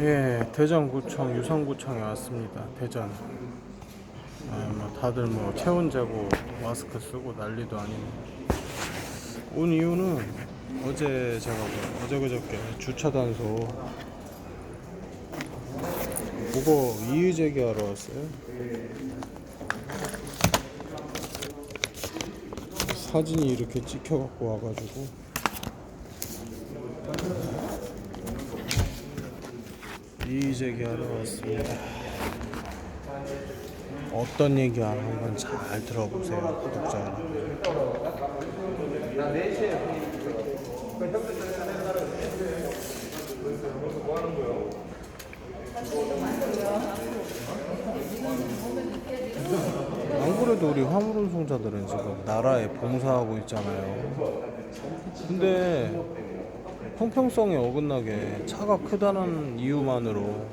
예, 대전구청, 유성구청에 왔습니다. 대전. 아, 뭐 다들 뭐 체온 재고 마스크 쓰고 난리도 아니네. 온 이유는 어제 제가 뭐 어제 그저께 주차 단소 그거 이의 제기하러 왔어요. 사진이 이렇게 찍혀 갖고 와가지고 이의 제기하러 왔습니다. 어떤 얘기 하는 건잘 들어보세요, 구독자 여러분. 안 그래도 우리 화물운송자들은 지금 나라에 봉사하고 있잖아요. 근데 형평성에 어긋나게 차가 크다는 이유만으로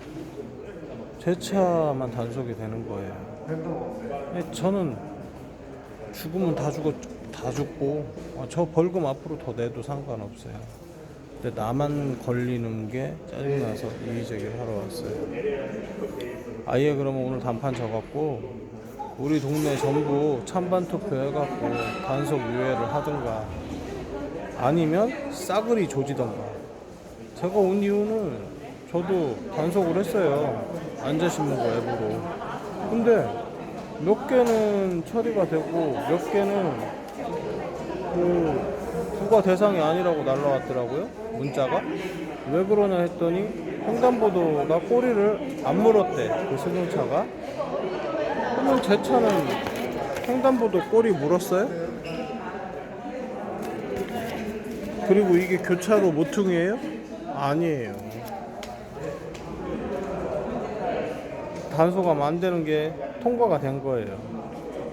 제 차만 단속이 되는 거예요. 저는 죽으면 다 죽었 다 죽고 아, 저 벌금 앞으로 더 내도 상관없어요. 근데 나만 걸리는 게 짜증나서 이의 제기를 하러 왔어요. 아예 그러면 오늘 단판 져갖고 우리 동네 전부 찬반 투표 해갖고 단속 유예를 하든가 아니면 싸그리 조지던가. 제가 온 이유는 저도 단속을 했어요. 앉아신문고 앱으로. 근데 몇 개는 처리가 되고 몇 개는 그 부과 대상이 아니라고 날라왔더라고요 문자가. 왜 그러냐 했더니 횡단보도가 꼬리를 안 물었대 그 승용차가. 그러면 제 차는 횡단보도 꼬리 물었어요? 그리고 이게 교차로 모퉁이에요? 아니에요. 단속하면 안 되는 게 통과가 된 거예요.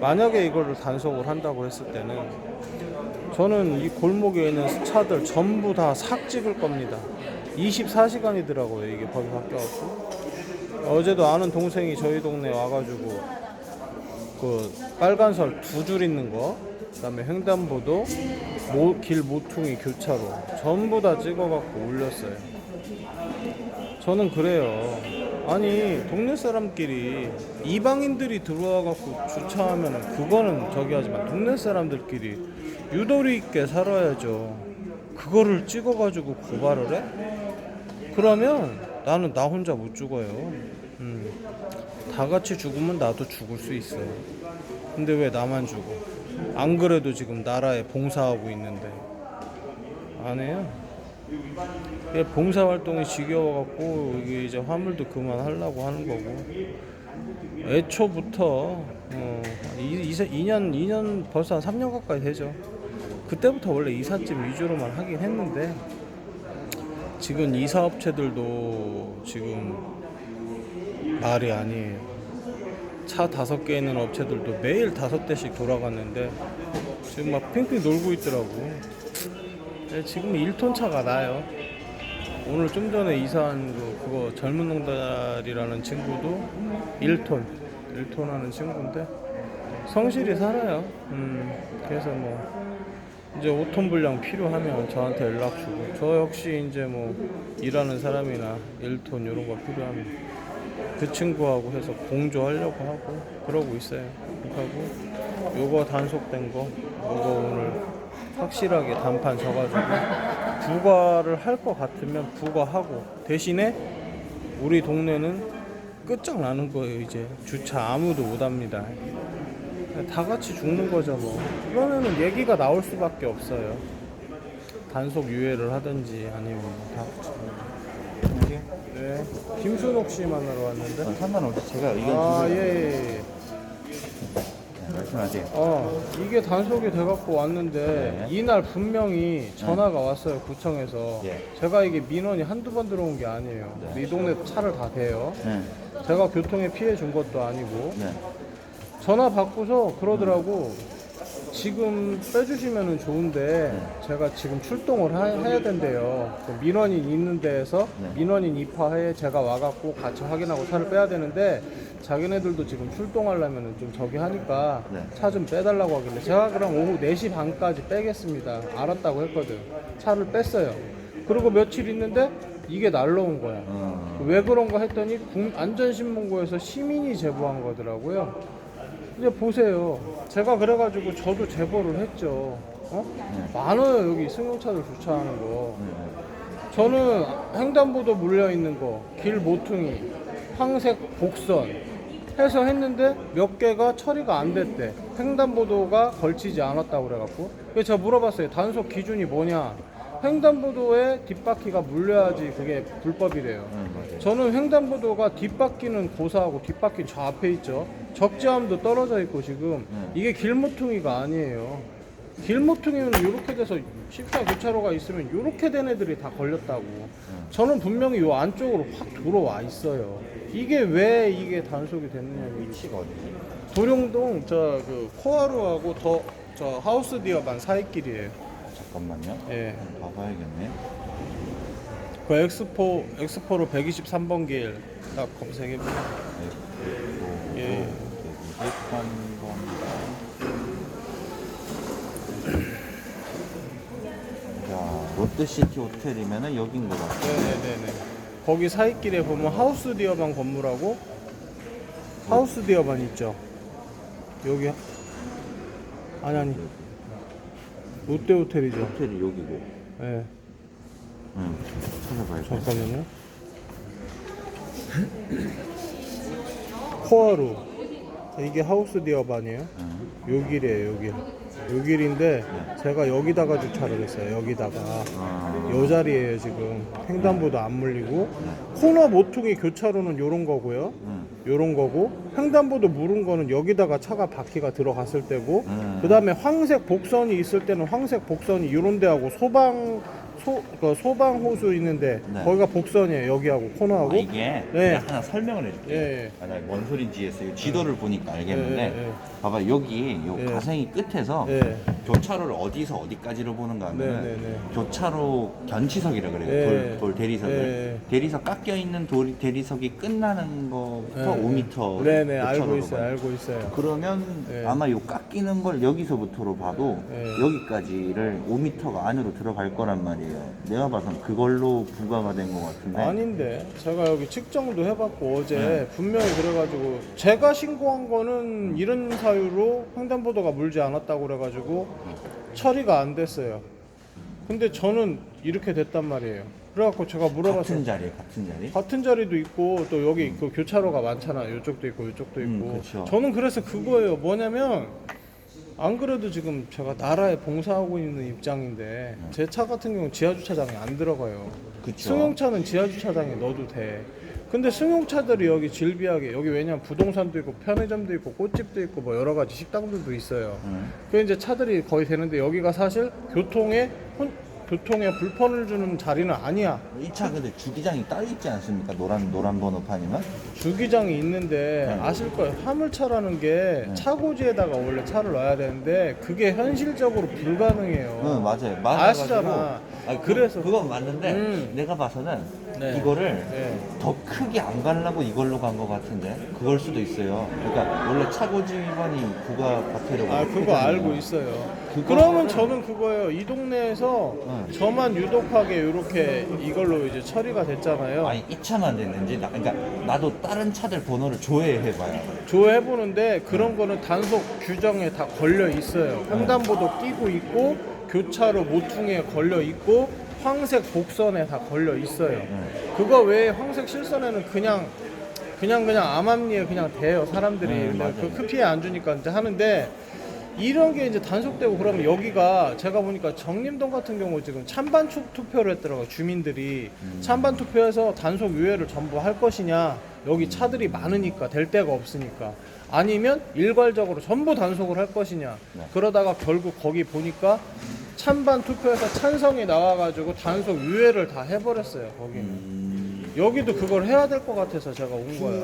만약에 이거를 단속을 한다고 했을 때는 저는 이 골목에 있는 차들 전부 다 삭 찍을 겁니다. 24시간이더라고요. 이게 법이 바뀌어갖고. 어제도 아는 동생이 저희 동네 와가지고 그 빨간설 두 줄 있는 거, 그 다음에 횡단보도, 모, 길 모퉁이 교차로 전부 다 찍어갖고 올렸어요. 저는 그래요. 아니 동네 사람끼리 이방인들이 들어와갖고 주차하면 그거는 저기 하지만 동네 사람들끼리 유도리 있게 살아야죠. 그거를 찍어가지고 고발을 해? 그러면 나는 나 혼자 못 죽어요. 음. 다 같이 죽으면 나도 죽을 수 있어요. 근데 왜 나만 죽어? 안 그래도 지금 나라에 봉사하고 있는데 안 해요. 봉사 활동이 지겨워갖고 이게 이제 화물도 그만하려고 하는 거고 애초부터 어, 이, 이, 2년 2년 벌써 한 3년 가까이 되죠. 그때부터 원래 이삿짐 위주로만 하긴 했는데 지금 이사업체들도 지금 말이 아니에요. 차 다섯 개 있는 업체들도 매일 다섯 대씩 돌아갔는데 지금 막 핑핑 놀고 있더라고. 네, 지금 1톤 차가 나요. 오늘 좀 전에 이사한 그 그거 젊은 농달이라는 친구도 1톤, 1톤 하는 친구인데 성실히 살아요. 음, 그래서 뭐 이제 5톤 분량 필요하면 저한테 연락 주고 저 역시 이제 뭐 일하는 사람이나 1톤 이런 거 필요하면 그 친구하고 해서 공조하려고 하고 그러고 있어요. 하고 요거 단속된 거 요거 오늘 확실하게 단판 져가지고 부과를 할 것 같으면 부과하고 대신에 우리 동네는 끝장나는 거예요 이제 주차 아무도 못 합니다. 다 같이 죽는 거죠 뭐. 그러면은 얘기가 나올 수밖에 없어요. 단속 유예를 하든지 아니면 다. 네. 김순옥 씨 만나러 왔는데. 어, 상관없이 제가 의견 아, 주세요. 예, 예, 예. 말씀하세요. 어, 이게 단속이 돼갖고 왔는데, 네. 이날 분명히 전화가 왔어요, 구청에서. 예. 제가 이게 민원이 한두 번 들어온 게 아니에요. 네. 이 동네 차를 다 대요. 네. 제가 교통에 피해 준 것도 아니고. 네. 전화 받고서 그러더라고. 지금 빼주시면 좋은데 제가 지금 출동을 하- 해야 된대요. 그 민원인 있는 데에서 네. 민원인 입화해 제가 와갖고 같이 확인하고 차를 빼야 되는데 자기네들도 지금 출동하려면 좀 저기 하니까 네. 차좀 빼달라고 하길래 제가 그럼 오후 4시 반까지 빼겠습니다. 알았다고 했거든. 차를 뺐어요. 그리고 며칠 있는데 이게 날라온 거야. 어. 왜 그런가 했더니 국- 안전신문고에서 시민이 제보한 거더라고요. 이제 보세요. 제가 그래가지고 저도 제보를 했죠. 어? 많아요 여기 승용차들 주차하는 거. 저는 횡단보도 물려 있는 거, 길 모퉁이, 황색 복선 해서 했는데 몇 개가 처리가 안 됐대. 횡단보도가 걸치지 않았다고 그래갖고. 그래서 제가 물어봤어요. 단속 기준이 뭐냐? 횡단보도에 뒷바퀴가 물려야지 그게 불법이래요. 응, 맞아요. 저는 횡단보도가 뒷바퀴는 고사하고 뒷바퀴는 저 앞에 있죠. 적재함도 떨어져 있고 지금 음. 이게 길모퉁이가 아니에요. 길모퉁이는 이렇게 돼서 십자 교차로가 있으면 이렇게 된 애들이 다 걸렸다고. 저는 분명히 이 안쪽으로 확 들어와 있어요. 이게 왜 이게 단속이 됐느냐. 위치가 어디지? 도룡동 저 그 코하루하고 더 저 하우스 디어반 사이길이에요. 잠깐만요. 예. 한번 봐봐야겠네. 그 엑스포 엑스포로 123번 길 딱 검색해 보면 네, 예. 203번가. 자, 롯데시티 호텔이면은 여긴 것 같아요. 네네네네. 거기 사이길에 보면 하우스 디어반 건물하고 하우스 디어반 있죠. 여기 아니 아니 롯데 호텔이죠. 호텔이 여기고. 예. 응. 찾아봐야죠. 잠깐만요. 코하루 이게 하우스 디어반이에요. 응. 요 길이에요 여기. 요 길인데 제가 여기다가 주차를 했어요. 여기다가. 아, 요 자리에요 지금 횡단보도 안 물리고 코너 모퉁이 교차로는 요런 거고요 응. 요런 거고 횡단보도 물은 거는 여기다가 차가 바퀴가 들어갔을 때고 음. 그 다음에 황색 복선이 있을 때는 황색 복선이 요런 데하고 소방 소, 그 소방 호수 있는데 네. 거기가 복선이에요 여기하고 코너하고 아, 이게 네. 내가 하나 설명을 해줄게. 예, 예. 아, 나뭔 소린지 했어요. 지도를 보니까 알겠는데, 예, 예, 예. 봐봐 여기 요 예. 가생이 끝에서 예. 교차로를 어디서 어디까지로 보는가 하면 네, 네, 네. 교차로 견치석이라 그래요. 예. 돌, 돌 대리석을 예. 대리석 깎여 있는 돌 대리석이 끝나는 거부터 5m. 네네 알고 있어요 알고 있어요 그러면 예. 아마 요 깎이는 걸 여기서부터로 봐도 예. 여기까지를 5m가 안으로 들어갈 거란 말이에요. 내가 봐선 그걸로 부과가 된 것 같은데. 아닌데. 제가 여기 측정도 해봤고 어제 네. 분명히 그래가지고 제가 신고한 거는 이런 사유로 횡단보도가 물지 않았다고 그래가지고 처리가 안 됐어요. 근데 저는 이렇게 됐단 말이에요. 그래갖고 제가 물어봤어요. 같은 자리에 같은 자리. 같은 자리도 있고 또 여기 그 교차로가 많잖아 이쪽도 있고 이쪽도 음, 있고. 그쵸. 저는 그래서 그거예요. 뭐냐면 안 그래도 지금 제가 나라에 봉사하고 있는 입장인데 제 차 같은 경우 지하 주차장에 안 들어가요 그쵸. 승용차는 지하 주차장에 넣어도 돼 근데 승용차들이 여기 질비하게 여기 왜냐면 부동산도 있고 편의점도 있고 꽃집도 있고 뭐 여러 가지 식당들도 있어요 응. 그 이제 차들이 거의 되는데 여기가 사실 교통에 혼- 교통에 불편을 주는 자리는 아니야 이 차 근데 주기장이 따로 있지 않습니까? 노란 노란 번호판이면? 주기장이 있는데 네. 아실 거예요. 화물차라는 게 차고지에다가 원래 차를 놔야 되는데 그게 현실적으로 불가능해요. 응 맞아요. 맞아가지고- 아시잖아. 아니, 그, 그래서- 그건 맞는데 음. 내가 봐서는 네. 이거를 네. 더 크게 안 가려고 이걸로 간 것 같은데 그걸 수도 있어요. 그러니까 원래 차고지 위반이 부가 과태료가 아 그거. 알고 있어요. 그거를- 그러면 저는 그거예요. 이 동네에서 응. 저만 유독하게 이렇게 이걸로 이제 처리가 됐잖아요. 아니 이 차만 됐는지 나, 그러니까 나도 다른 차들 번호를 조회해봐요. 조회해 보는데 그런 거는 단속 규정에 다 걸려 있어요. 횡단보도 끼고 있고 교차로 모퉁이에 걸려 있고 황색 복선에 다 걸려 있어요. 그거 외에 황색 실선에는 그냥 그냥 그냥 암암리에 그냥 대요 사람들이 네, 근데 맞아요. 그 피해 안 주니까 이제 하는데 이런 게 이제 단속되고 그러면 여기가 제가 보니까 정림동 같은 경우 지금 찬반 투- 투표를 했더라고요 주민들이. 음. 찬반 투표해서 단속 유예를 전부 할 것이냐. 여기 차들이 많으니까 될 데가 없으니까. 아니면 일괄적으로 전부 단속을 할 것이냐. 네. 그러다가 결국 거기 보니까 찬반 투표해서 찬성이 나와가지고 단속 유예를 다 해버렸어요 거기는. 음, 여기도 그걸 해야 될 것 같아서 제가 온 거예요.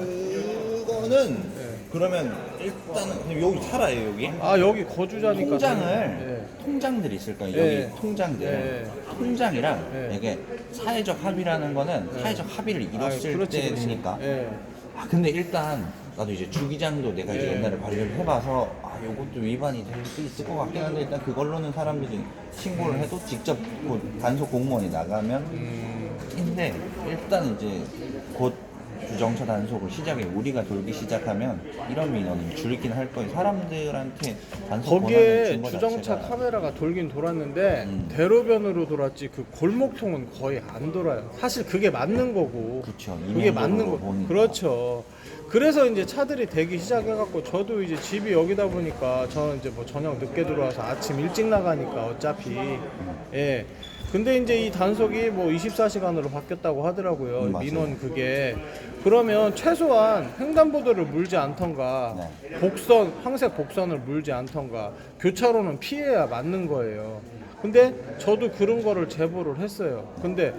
그거는 네. 그러면 일단 그럼 여기 살아요 여기? 아 여기 거주자니까 통장을 네. 통장들이 있을 거예요. 예. 여기 통장들 예. 통장이랑 예. 이게 사회적 합의라는 거는 사회적 합의를 이뤘을 때. 되니까. 예. 아 근데 일단 나도 이제 주기장도 내가 이제 예. 옛날에 관리를 해봐서 아 요것도 위반이 될 수 있을 것 같긴 한데 일단 그걸로는 사람들이 신고를 해도 직접 그 단속 공무원이 나가면 음, 인데 일단 이제 곧 주정차 단속을 시작해 우리가 돌기 시작하면 이런 민원이 줄긴 할 거예요. 사람들한테 단속 권한을 거기에 준거 주정차 자체가 카메라가 돌긴 돌았는데 음. 대로변으로 돌았지 그 골목통은 거의 안 돌아요. 사실 그게 맞는 거고. 그쵸, 그게 맞는 거. 보니까. 그렇죠. 그래서 이제 차들이 대기 시작해갖고 저도 이제 집이 여기다 보니까 저는 이제 뭐 저녁 늦게 들어와서 아침 일찍 나가니까 어차피 예. 근데 이제 이 단속이 뭐 24시간으로 바뀌었다고 하더라고요. 음, 맞아요. 민원 그게 그러면 최소한 횡단보도를 물지 않던가 네. 복선 황색 복선을 물지 않던가 교차로는 피해야 맞는 거예요. 근데 저도 그런 거를 제보를 했어요. 근데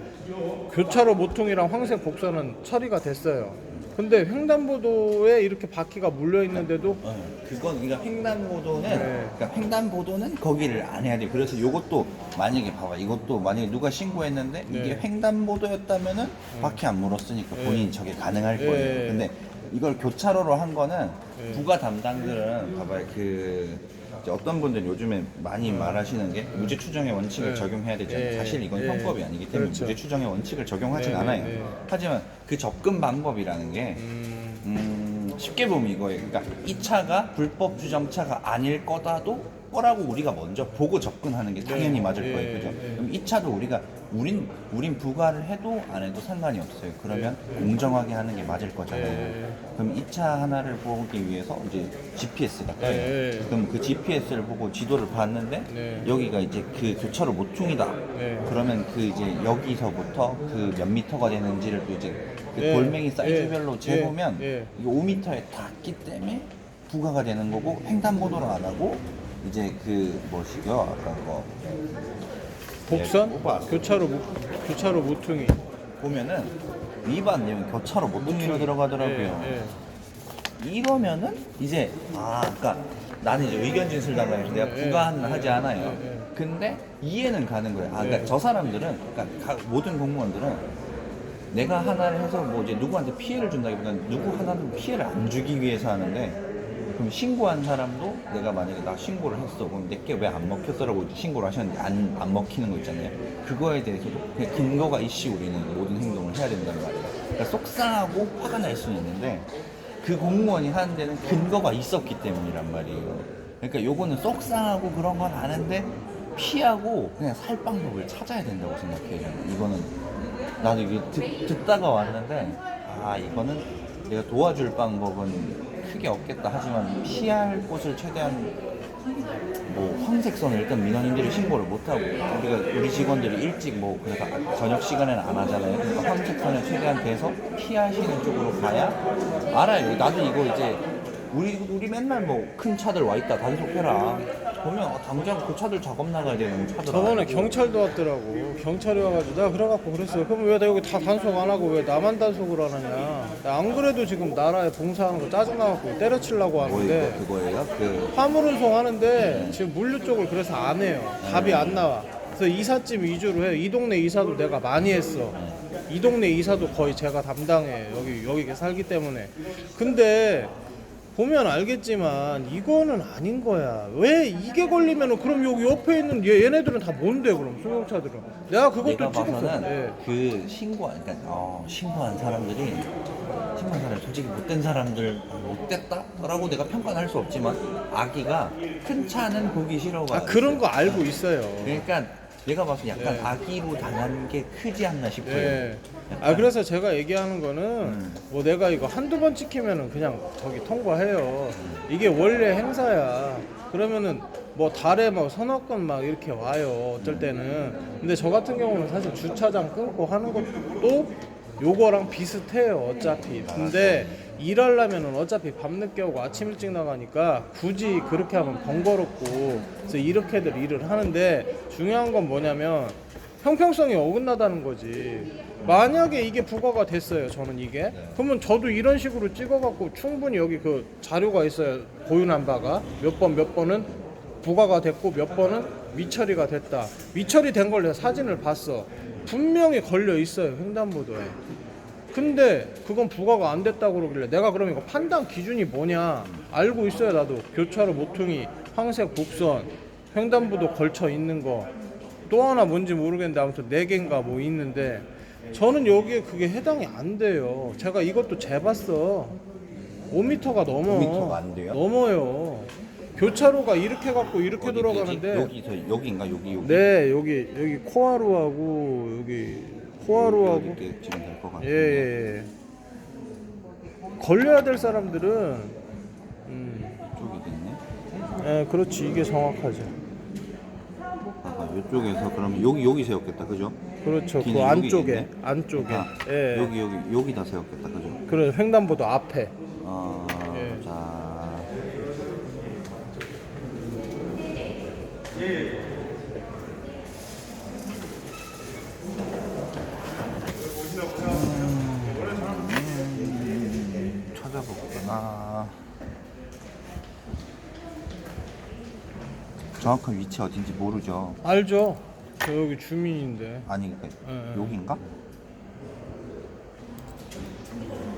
교차로 모퉁이랑 황색 복선은 처리가 됐어요. 근데 횡단보도에 이렇게 바퀴가 물려 있는데도 어, 그건 그러니까 횡단보도는 네. 그러니까 횡단보도는 거기를 안 해야 돼. 그래서 이것도 만약에 봐봐. 이것도 만약에 누가 신고했는데 네. 이게 횡단보도였다면은 바퀴 안 물었으니까 네. 본인이 저게 가능할 네. 거예요. 근데 이걸 교차로로 한 거는 네. 부가 담당들은 봐봐요. 그 이제 어떤 분들은 요즘에 많이 말하시는 게 무죄 추정의 원칙을 네. 적용해야 되잖아요. 네. 사실 이건 네. 형법이 아니기 때문에 그렇죠. 무죄 추정의 원칙을 적용하진 네, 네, 않아요. 네. 하지만 그 접근 방법이라는 게 음, 음, 쉽게 보면 이거예요. 그러니까 이 차가 불법 주정차가 아닐 거다도 거라고 우리가 먼저 보고 접근하는 게 당연히 네, 맞을 네, 거예요. 그죠? 네. 그럼 이 차도 우리가 우린 우린 부과를 해도 안 해도 상관이 없어요. 그러면 공정하게 하는 게 맞을 거잖아요. 네. 그럼 이차 하나를 보기 위해서 이제 GPS가 떠요. 네. 그럼 그 GPS를 보고 지도를 봤는데 네. 여기가 이제 그 교차로 모퉁이다. 네. 그러면 그 이제 여기서부터 그 몇 미터가 되는지를 또 이제 그 네. 돌멩이 사이즈별로 네. 재보면 네. 이게 5m에 닿기 때문에 부과가 되는 거고 횡단보도를 안 하고 이제 그 뭐시죠 아까 거 복선 네, 뽑아. 교차로 모- 교차로 모퉁이 보면은 위반 내용 교차로 모퉁이로 들어가더라고요. 예, 예. 이러면은 이제 아 그러니까 나는 이제 의견 진술 당하면서 내가 예, 부과는 예, 하지 예, 않아요. 예, 예. 근데 이해는 가는 거예요. 아 그러니까 예. 저 사람들은 그러니까 각- 모든 공무원들은 내가 하나를 해서 뭐 이제 누구한테 피해를 준다기보다는 누구 하나는 피해를 안 주기 위해서 하는데 그럼 신고한 사람도 내가 만약에 나 신고를 했어. 그럼 내게 왜 안 먹혔어라고 신고를 하셨는데 안, 안 먹히는 거 있잖아요. 그거에 대해서도 그냥 근거가 이슈 우리는 모든 행동을 해야 된다는 말이에요. 그러니까 속상하고 화가 날 수는 있는데 그 공무원이 하는 데는 근거가 있었기 때문이란 말이에요. 그러니까 요거는 속상하고 그런 건 아는데 피하고 그냥 살 방법을 찾아야 된다고 생각해요. 이거는 나도 이게 듣, 듣다가 왔는데 아 이거는 내가 도와줄 방법은 크게 없겠다. 하지만 피할 곳을 최대한 뭐 황색선을 일단 민원인들이 신고를 못하고 우리가 우리 직원들이 일찍 뭐 그래서 아- 저녁 시간에는 안 하잖아요. 그러니까 황색선을 최대한 대서 피하시는 쪽으로 가야 알아요. 나도 이거 이제 우리 우리 맨날 뭐 큰 차들 와 있다. 단속해라 보면 아, 당장 그 차들 작업 나가야 되는 차들 저번에. 경찰도 왔더라고. 경찰이 와가지고 내가 그래갖고 그랬어요. 그럼 왜 내가 여기 다 단속 안 하고 왜 나만 단속을 안 하냐? 나 안 그래도 지금 나라에 봉사하는 거 짜증나갖고 때려치려고 뭐 하는데 그거예요 그 화물 운송 하는데 지금 물류 쪽을 그래서 안 해요. 답이 안 나와. 그래서 이삿짐 위주로 해요. 이 동네 이사도 내가 많이 했어. 이 동네 이사도 거의 제가 담당해. 여기 여기 살기 때문에. 근데 보면 알겠지만 이거는 아닌 거야. 왜 이게 걸리면은 그럼 여기 옆에 있는 얘 얘네들은 다 뭔데 그럼 승용차들은? 내가 그것도 내가 찍었어. 봐서는 예. 그 신고한 그러니까 어, 신고한 사람들이 신고한 사람 솔직히 못된 사람들 못됐다라고 내가 평가는 할 수 없지만 아기가 큰 차는 보기 싫어가 아 그런 거 알고 있어요. 그러니까 내가 봐서 약간 예. 아기로 당한 게 크지 않나 싶어요. 예. 아 그래서 제가 얘기하는 거는 음. 뭐 내가 이거 한두 번 찍히면은 그냥 저기 통과해요. 이게 원래 행사야. 그러면은 뭐 달에 뭐 서너 건 막 이렇게 와요. 어떨 때는. 근데 저 같은 경우는 사실 주차장 끊고 하는 것도 요거랑 비슷해요. 어차피. 근데 일하려면은 어차피 밤늦게 오고 아침 일찍 나가니까 굳이 그렇게 하면 번거롭고 그래서 이렇게들 일을 하는데 중요한 건 뭐냐면 형평성이 어긋나다는 거지. 만약에 이게 부과가 됐어요, 저는 이게. 그러면 저도 이런 식으로 찍어갖고 충분히 여기 그 자료가 있어요. 고유한 바가 몇 번 몇 번은 부과가 됐고 몇 번은 미처리가 됐다. 미처리 된 걸 내가 사진을 봤어. 분명히 걸려 있어요, 횡단보도에. 근데 그건 부과가 안 됐다고 그러길래 내가 그럼 이거 판단 기준이 뭐냐 알고 있어야 나도 교차로 모퉁이 황색 곡선 횡단보도 걸쳐 있는 거 또 하나 뭔지 모르겠는데 아무튼 네 개인가 뭐 있는데 저는 여기에 그게 해당이 안 돼요. 제가 이것도 재봤어. 5m가 넘어. 5m 가 안 돼요? 넘어요. 교차로가 이렇게 갖고 이렇게 어디, 돌아가는데 여기, 여기서 여기인가? 여기 여기? 네 여기 여기 코하루하고 여기 코하루하고. 이렇게 지금 될것 예, 예, 예. 걸려야 될 사람들은 음, 이쪽이겠네? 예, 그렇지. 이게 정확하죠. 아까 이쪽에서 그러면 여기 여기 세웠겠다. 그죠? 그렇죠. 그 안쪽에 여기겠네? 안쪽에 아, 예. 여기 여기 여기다 세웠겠다 그죠? 그런 횡단보도 앞에 어, 예. 자 음, 찾아보거나 정확한 위치 어딘지 모르죠. 알죠? 저 여기 주민인데. 아니. 여긴가?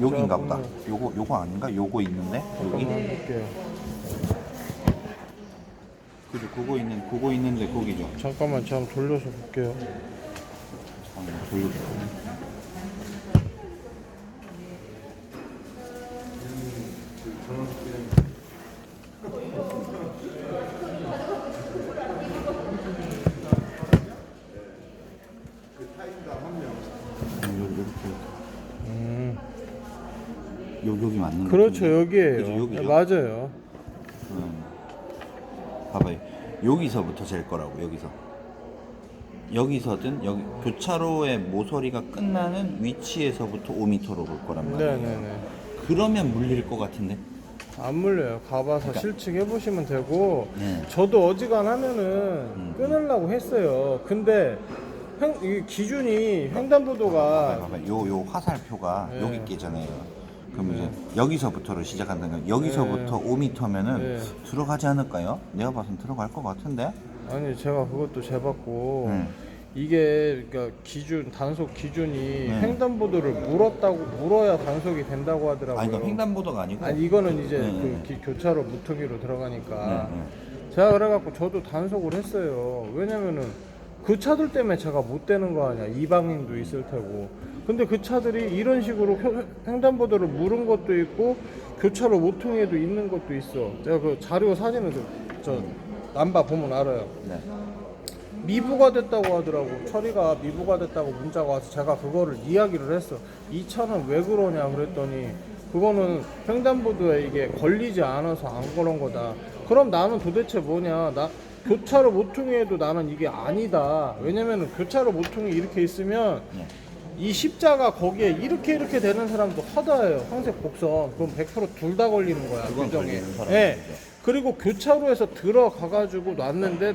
여긴가 제가 보다. 보면- 요거 요거 아닌가? 요거 있는데 여기. 잠깐만 볼게요. 그죠? 그거 있는 그거 있는데 거기죠. 잠깐만 제가 한번 돌려서 볼게요. 한번 돌려볼게요. 음, 이렇게 음, 여, 여기 맞는 거 그렇죠? 여기에요. 그죠? 여기죠? 예, 맞아요. 음. 봐봐요. 여기서부터 잴 거라고 여기서. 여기서든 여기 교차로의 모서리가 끝나는 위치에서부터 5m로 볼 거란 말이에요. 네네네. 그러면 물릴 것 같은데. 안 물려요. 가봐서 실측 해 보시면 되고 네. 저도 어지간하면은 끊으려고 했어요. 근데 횡, 이 기준이 횡단보도가 봐봐, 요, 요 화살표가 네. 여기 있잖아요. 그럼 이제 여기서부터로 시작한다는 거. 여기서부터 5m면은 네. 들어가지 않을까요? 내가 봐선 들어갈 것 같은데. 아니 제가 그것도 재봤고 네. 이게 그러니까 기준 단속 기준이 네. 횡단보도를 물었다고 물어야 단속이 된다고 하더라고요. 아니 이거 횡단보도가 아니고. 아니, 이거는 이제 네, 그 네. 기- 교차로 무턱이로 들어가니까 네, 네. 제가 그래갖고 저도 단속을 했어요. 왜냐면은 그 차들 때문에 제가 못 되는 거 아니야. 이방인도 있을 테고. 근데 그 차들이 이런 식으로 횡- 횡단보도를 물은 것도 있고 교차로 모퉁이에도 있는 것도 있어. 제가 그 자료 사진을 저 남바 보면 알아요. 네. 미부가 됐다고 하더라고. 처리가 미부가 됐다고 문자가 와서 제가 그거를 이야기를 했어. 이 차는 왜 그러냐 그랬더니 그거는 횡단보도에 이게 걸리지 않아서 안 그런 거다. 그럼 나는 도대체 뭐냐? 나 교차로 모퉁이에도 나는 이게 아니다. 왜냐면은 교차로 모퉁이 이렇게 있으면 네. 이 십자가 거기에 이렇게 이렇게 되는 사람도 허다해요. 황색 곡선. 그럼 100%둘 다 걸리는 거야. 그건 규정에. 걸리는 사람이죠. 예. 그리고 교차로에서 들어가가지고 놨는데